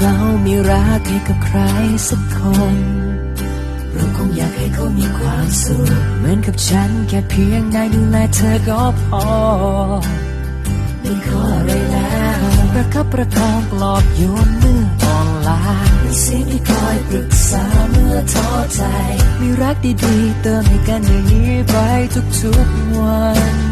เรามีรักให้กับใครสักคน เราคงอยากให้เขามีความสุข เหมือนกับฉันแค่เพียงได้ดูแลเธอก็พอ ไม่ขออะไรแล้ว ประคับประคองปลอบโยนเมื่ออ่อนล้ามีเสียงที่คอยปรึกษาเมื่อท้อใจ มีรักดีๆเติมให้กันอย่างนี้ไปทุกๆวัน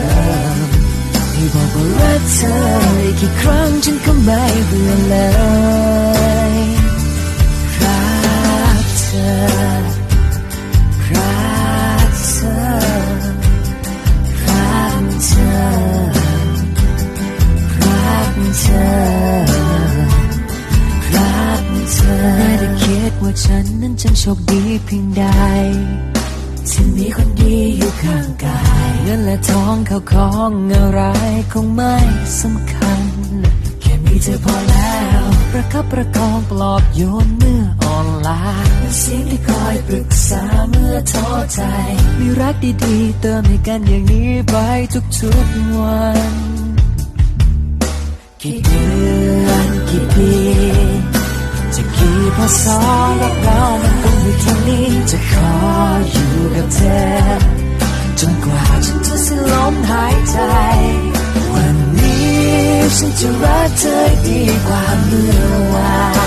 ม บอกว่ารักเธอกี่ครั้งฉันก็ไม่เบื่อเลยรักเธอรักเธอรักเธอรักเธอรักเธอไม่ได้คิดว่าฉันนั้นจะโชคดีเพียงใดที่มีคนดีอยู่ข้างกาย งินและทองเข้าของอะไรคงไม่สำคัญ แค่มีเธอพอแล้ว ประคับประคองปลอบโยนเมื่ออ่อนล้าเสียงที่คอยปรึกษาเมื่อท้อใจ มีรักดีๆ เติมให้กันอย่างนี้ไปทุกๆวันกี่เดือนกี่ปีจะกี่พศ หายใจ วันนี้ฉันจะรักเธอดีกว่าเมื่อวาน